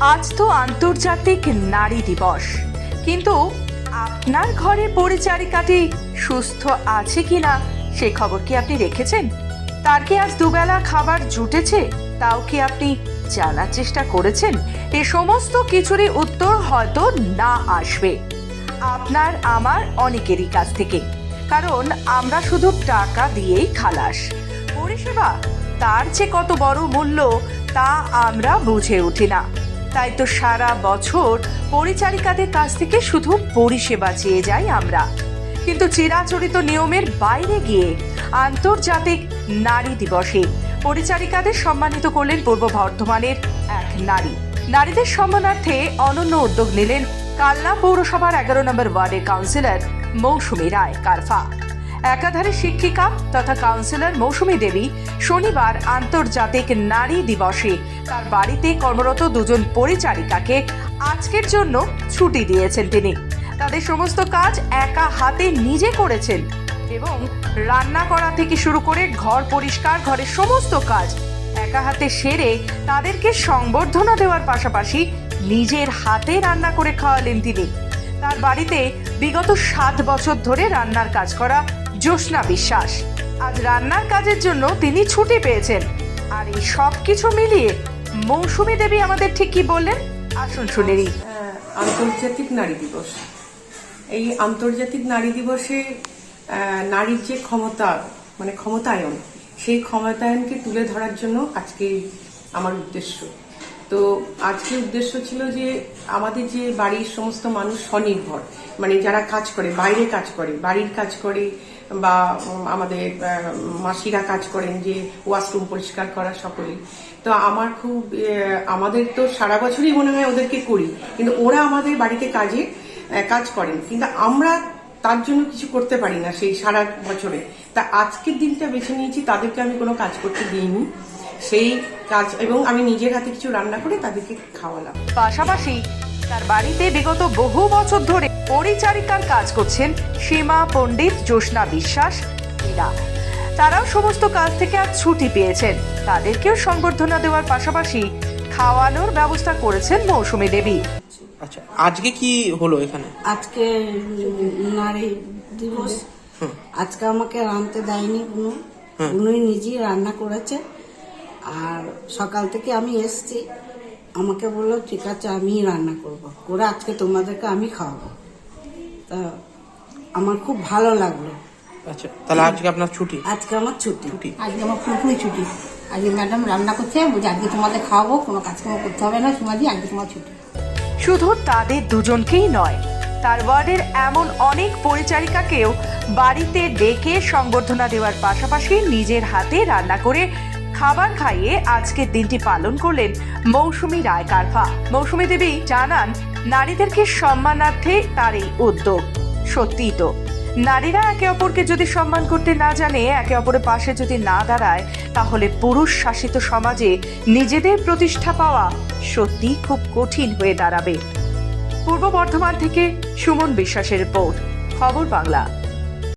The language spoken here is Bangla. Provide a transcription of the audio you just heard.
আজ তো আন্তর্জাতিক নারী দিবস। কিন্তু আপনার ঘরে পরিচারিকাটি সুস্থ আছে কিনা সেই খবর কি আপনি রেখেছেন? তার কি আজ দুবেলা খাবার জুটেছে, তাও কি আপনি জানার চেষ্টা করেছেন? এ সমস্ত কিছুরই উত্তর হয়তো না আসবে। আপনার, আমার অনেকেরই কাছ থেকে। কারণ আমরা শুধু টাকা দিয়েই খালাস। পরিষেবা, তার যে কত বড় মূল্য তা আমরা বুঝে উঠি না। তাই তো সারা বছর পরিচারিকাদের কাছ থেকে শুধু পরিষেবা চেয়ে যাই আমরা। কিন্তু চিরাচরিত নিয়মের বাইরে গিয়ে আন্তর্জাতিক নারী দিবসে পরিচারিকাদের সম্মানিত করলেন পূর্ব বর্ধমানের এক নারী। নারীদের সম্মানার্থে অনন্য উদ্যোগ নিলেন কালনা পৌরসভার এগারো নম্বর ওয়ার্ডের কাউন্সিলর মৌসুমী রায় কারফা। একাধারে শিক্ষিকা তথা কাউন্সিলর মৌসুমী দেবী, শনিবার আন্তর্জাতিক নারী দিবসে। তার বাড়িতে কর্মরত দুজন পরিচারিকাকে আজকের জন্য ছুটি দিয়েছেন তিনি। তাদের সমস্ত কাজ একা হাতে নিজে করেছেন এবং রান্না করা থেকে শুরু করে ঘর পরিষ্কার, ঘরের সমস্ত কাজ একা হাতে সেরে তাদেরকে সংবর্ধনা দেওয়ার পাশাপাশি নিজের হাতে রান্না করে খাওয়ালেন তিনি। তার বাড়িতে বিগত সাত বছর ধরে রান্নার কাজ করা জ্যোৎস্না বিশ্বাস। আজ রান্নার কাজের জন্য তিনি ছুটি পেয়েছেন। আর এই সব কিছু মিলিয়ে মৌসুমী দেবী আমাদের ঠিক কি বললেন? আসুন শুনে আন্তর্জাতিক নারী দিবস। এই আন্তর্জাতিক নারী দিবসে নারীর যে ক্ষমতা মানে ক্ষমতায়ন, সেই ক্ষমতায়নকে তুলে ধরার জন্য আজকে আমার উদ্দেশ্য। তো আজকে উদ্দেশ্য ছিল যে, আমাদের যে বাড়ির সমস্ত মানুষ স্বনির্ভর মানে যারা কাজ করে, বাইরে কাজ করে, বাড়ির কাজ করে বা আমাদের মাসিরা কাজ করেন যে ওয়াশরুম পরিষ্কার করা সকলেই। তো আমার খুব আমাদের তো সারা বছরই মনে হয় ওদেরকে করি, কিন্তু ওরা আমাদের বাড়িতে কাজে কাজ করেন। কিন্তু আমরা তার জন্য কিছু করতে পারি না সেই সারা বছরে। তা আজকের দিনটা বেছে নিয়েছি, তাদেরকে আমি কোনো কাজ করতে দিইনি। সেই কাজ, এবং আমি নিজের হাতে কিছু রান্না করে তাদেরকে খাওয়ালাম। পাশাপাশি তার বাড়িতে বিগত বহু বছর ধরে পরিচারিকার কাজ করছেন সীমা পণ্ডিত জ্যোৎস্না বিশ্বাস এরা তারাও সমস্ত কাজ থেকে আজ ছুটি পেয়েছেন। তাদেরকেও সংবর্ধনা দেওয়ার পাশাপাশি খাওয়ানোর ব্যবস্থা করেছেন মৌসুমী দেবী। আচ্ছা আজকে কি হলো এখানে? আজকে নারী দিবস। আজকে আমাকে রাঁধতে দেয়নি কোনো। উনি নিজেই রান্না করেছে। আর সকাল থেকে আমি এসছি। আমাকে বলল ঠিক আছে আমিই রান্না করব। করে আজকে তোমাদেরকে আমি খাওয়াবো। তা আমার খুব ভালো লাগল। আচ্ছা তাহলে আজকে আপনার ছুটি? আজকে আমার ছুটি। ছুটি। আজকে আমার পুরোপুরি ছুটি। আজকে ম্যাডাম রান্না করছে বলছে আজকে তোমাদের খাওয়াবো কোনো কাজকর্ম করতে হবে না সীমাদি আজকে তোমার ছুটি। শুধু তাদের দুজনকেই নয় তার ওয়ার্ডের এমন অনেক পরিচারিকাকেও বাড়িতে ডেকে সংবর্ধনা দেওয়ার পাশাপাশি নিজের হাতে রান্না করে খাবার খাইয়ে আজকের দিনটি পালন করলেন মৌসুমী রায় কারফা মৌসুমী দেবী জানান, নারীদেরকে সম্মানার্থে তার এই উদ্যোগ। সত্যিই তো। নারীরা একে অপরকে যদি সম্মান করতে না জানে, একে অপরের পাশে যদি না দাঁড়ায়, তাহলে পুরুষ শাসিত সমাজে নিজেদের প্রতিষ্ঠা পাওয়া সত্যি খুব কঠিন হয়ে দাঁড়াবে। পূর্ব বর্ধমান থেকে সুমন বিশ্বাসের রিপোর্ট, খবর বাংলা।